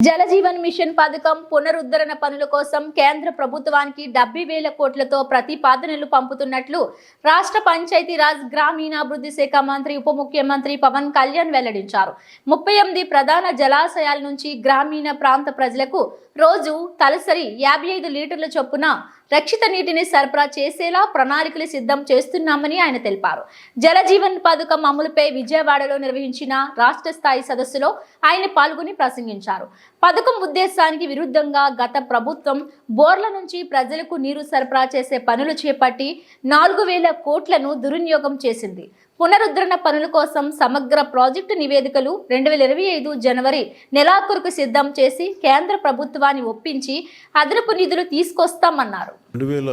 Jal Jeevan machine పథకం పునరుద్ధరణ పనుల కోసం కేంద్ర ప్రభుత్వానికి డెబ్బై వేల కోట్లతో ప్రతిపాదనలు పంపుతున్నట్లు రాష్ట్ర పంచాయతీరాజ్ గ్రామీణాభివృద్ధి శాఖ మంత్రి ఉప ముఖ్యమంత్రి పవన్ కళ్యాణ్ వెల్లడించారు. ముప్పై ఎనిమిది ప్రధాన జలాశయాల నుంచి గ్రామీణ ప్రాంత ప్రజలకు రోజు తలసరి యాభై ఐదు లీటర్ల చొప్పున రక్షిత నీటిని సరఫరా చేసేలా ప్రణాళికలు సిద్ధం చేస్తున్నామని ఆయన తెలిపారు. జలజీవన్ పథకం అమలుపై విజయవాడలో నిర్వహించిన రాష్ట్ర స్థాయి సదస్సులో ఆయన పాల్గొని ప్రసంగించారు. పథకం ఉద్దేశానికి విరుద్ధంగా గత ప్రభుత్వం బోర్ల నుంచి ప్రజలకు నీరు సరఫరా చేసే పనులు చేపట్టి నాలుగు వేల కోట్లను దుర్వినియోగం చేసింది. పునరుద్ధరణ పనుల కోసం సమగ్ర ప్రాజెక్టు నివేదికలు రెండు వేల ఇరవై ఐదు జనవరి నెలాఖరుకు సిద్ధం చేసి కేంద్ర ప్రభుత్వాన్ని ఒప్పించి అదనపు నిధులు తీసుకొస్తామన్నారు. రెండు వేల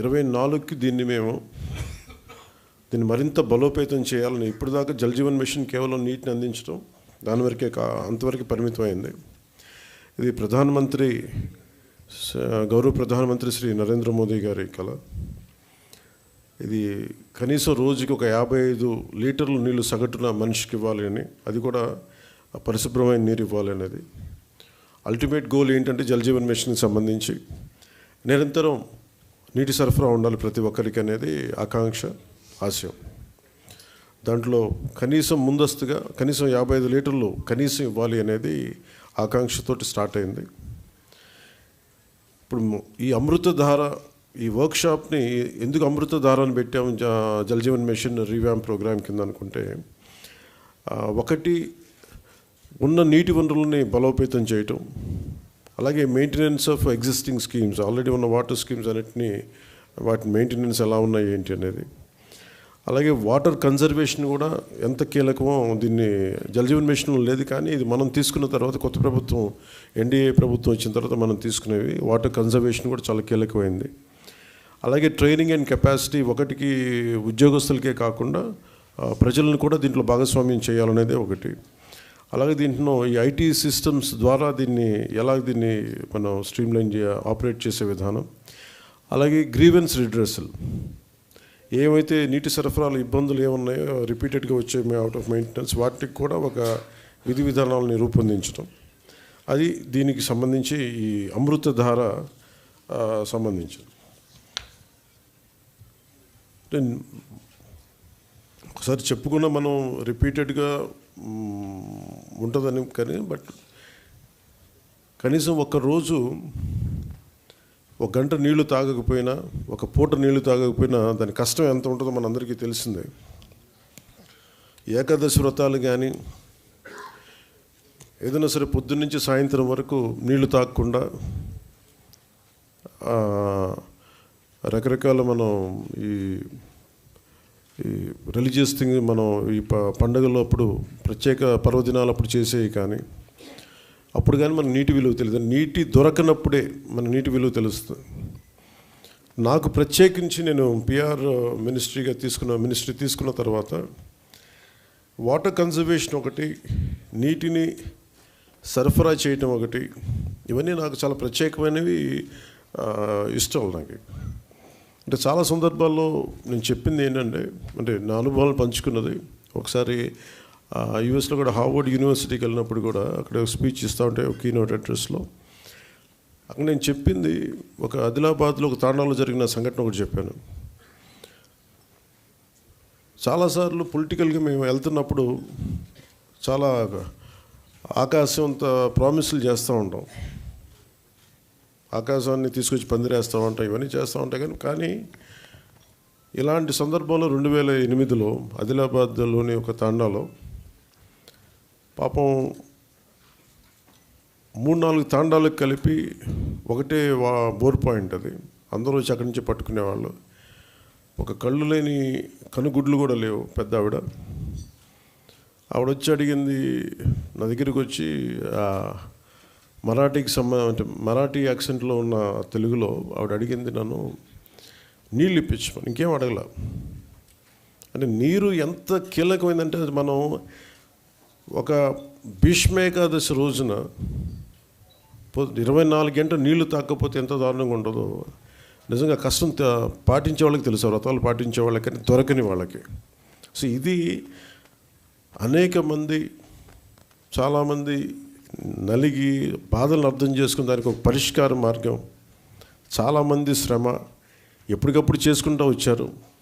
ఇరవై నాలుగుకి దీన్ని మేము దీన్ని మరింత బలోపేతం చేయాలని ఇప్పటిదాకా జల్ జీవన్ మిషన్ కేవలం నీటిని అందించడం దాని వరకే కా అంతవరకు పరిమితమైంది. ఇది ప్రధానమంత్రి గౌరవ ప్రధానమంత్రి శ్రీ నరేంద్ర మోదీ గారి కళ ఇది కనీసం రోజుకి ఒక యాభై ఐదు లీటర్లు నీళ్ళు సగటున మనిషికి ఇవ్వాలి అని అది కూడా పరిశుభ్రమైన నీరు ఇవ్వాలి అనేది. అల్టిమేట్ గోల్ ఏంటంటే జలజీవన్ మిషన్కి సంబంధించి నిరంతరం నీటి సరఫరా ఉండాలి ప్రతి ఒక్కరికి అనేది ఆకాంక్ష ఆశయం. దాంట్లో కనీసం ముందస్తుగా కనీసం యాభై ఐదు లీటర్లు కనీసం ఇవ్వాలి అనేది ఆకాంక్షతోటి స్టార్ట్ అయింది. ఇప్పుడు ఈ అమృతధార ఈ వర్క్షాప్ని ఎందుకు అమృత దారాన్ని పెట్టాము జలజీవన్ మిషన్ రీవ్యామ్ ప్రోగ్రామ్ కింద అనుకుంటే ఒకటి ఉన్న నీటి వనరులని బలోపేతం చేయటం అలాగే maintenance of existing schemes already ఉన్న వాటర్ స్కీమ్స్ అన్నిటినీ వాటి మెయింటెనెన్స్ ఎలా ఉన్నాయి ఏంటి అనేది. అలాగే వాటర్ కన్జర్వేషన్ కూడా ఎంత కీలకమో దీన్ని జలజీవన్ మిషన్ లేదు కానీ ఇది మనం తీసుకున్న తర్వాత కొత్త ప్రభుత్వం ఎన్డీఏ ప్రభుత్వం వచ్చిన తర్వాత మనం తీసుకునేవి వాటర్ కన్జర్వేషన్ కూడా చాలా కీలకమైంది. అలాగే ట్రైనింగ్ అండ్ కెపాసిటీ ఒకటికి ఉద్యోగస్తులకే కాకుండా ప్రజలను కూడా దీంట్లో భాగస్వామ్యం చేయాలనేది ఒకటి. అలాగే దీంట్లో ఈ ఐటీ సిస్టమ్స్ ద్వారా దీన్ని ఎలా దీన్ని మనం స్ట్రీమ్లైన్ చే ఆపరేట్ చేసే విధానం. అలాగే గ్రీవెన్స్ రిడ్రెసల్ ఏమైతే నీటి సరఫరాలు ఇబ్బందులు ఏమున్నాయో రిపీటెడ్గా వచ్చే అవుట్ ఆఫ్ మెయింటెనెన్స్ వాటికి కూడా ఒక విధి విధానాలని రూపొందించడం అది దీనికి సంబంధించి ఈ అమృతధార సంబంధించింది. నేను ఒకసారి చెప్పుకున్న మనం రిపీటెడ్గా ఉంటుందని కానీ బట్ కనీసం ఒక రోజు ఒక గంట నీళ్ళు తాగకపోయినా ఒక పూట నీళ్ళు తాగకపోయినా దాని కష్టం ఎంత ఉంటుందో మనందరికీ తెలిసిందే. ఏకాదశి వ్రతాలు కానీ ఏదైనా సరే పొద్దున్నుంచి సాయంత్రం వరకు నీళ్ళు తాగకుండా రకరకాల మనం ఈ ఈ రిలీజియస్ థింగ్ మనం ఈ ప పండుగల్లో అప్పుడు ప్రత్యేక పర్వదినాలు అప్పుడు చేసేవి కానీ అప్పుడు కానీ మన నీటి విలువ తెలియదు. నీటి దొరకనప్పుడే మన నీటి విలువ తెలుస్తుంది. నాకు ప్రత్యేకించి నేను పిఆర్ మినిస్ట్రీగా తీసుకున్న మినిస్ట్రీ తీసుకున్న తర్వాత వాటర్ కన్జర్వేషన్ ఒకటి నీటిని సరఫరా చేయటం ఒకటి ఇవన్నీ నాకు చాలా ప్రత్యేకమైనవి ఇష్టం నాకు. అంటే చాలా సందర్భాల్లో నేను చెప్పింది ఏంటంటే అంటే నా అనుభవాలు పంచుకున్నది. ఒకసారి యుఎస్లో కూడా హార్వర్డ్ యూనివర్సిటీకి వెళ్ళినప్పుడు కూడా అక్కడ స్పీచ్ ఇస్తూ ఉంటే ఒక కీనోట్ అడ్రస్లో అక్కడ నేను చెప్పింది ఒక ఆదిలాబాద్లో ఒక తాండాలో జరిగిన సంఘటన ఒకటి చెప్పాను. చాలాసార్లు పొలిటికల్గా మేము వెళ్తున్నప్పుడు చాలా ఆకాశం అంత ప్రామిసులు చేస్తూ ఉంటాం. ఆకాశాన్ని తీసుకొచ్చి పందిరేస్తూ ఉంటాం ఇవన్నీ చేస్తూ ఉంటాయి కానీ కానీ ఇలాంటి సందర్భంలో రెండు వేల ఎనిమిదిలో ఆదిలాబాద్లోని ఒక తాండాలో పాపం మూడు నాలుగు తాండాలకు కలిపి ఒకటే వా బోర్ పాయింట్ అది. అందరూ వచ్చి అక్కడి నుంచి పట్టుకునేవాళ్ళు. ఒక కళ్ళు లేని కనుగుడ్లు కూడా లేవు పెద్ద ఆవిడ. ఆవిడ వచ్చి అడిగింది నా దగ్గరికి వచ్చి మరాఠీకి సంబంధం అంటే మరాఠీ యాక్సెంట్లో ఉన్న తెలుగులో ఆవిడ అడిగింది నన్ను నీళ్ళు ఇప్పించమని. ఇంకేం అడగల. అంటే నీరు ఎంత కీలకమైందంటే అది మనం ఒక భీష్మేకాదశి రోజున ఇరవై నాలుగు గంటలు నీళ్ళు తాకపోతే ఎంత దారుణంగా ఉండదు నిజంగా కష్టం పాటించే వాళ్ళకి తెలుసు వ్రతాలు పాటించే వాళ్ళకి దొరకని వాళ్ళకి. సో ఇది అనేక మంది చాలామంది నలిగి బాధలను అర్థం చేసుకుని దానికి ఒక పరిష్కార మార్గం. చాలామంది శ్రమ ఎప్పటికప్పుడు చేసుకుంటూ వచ్చారు.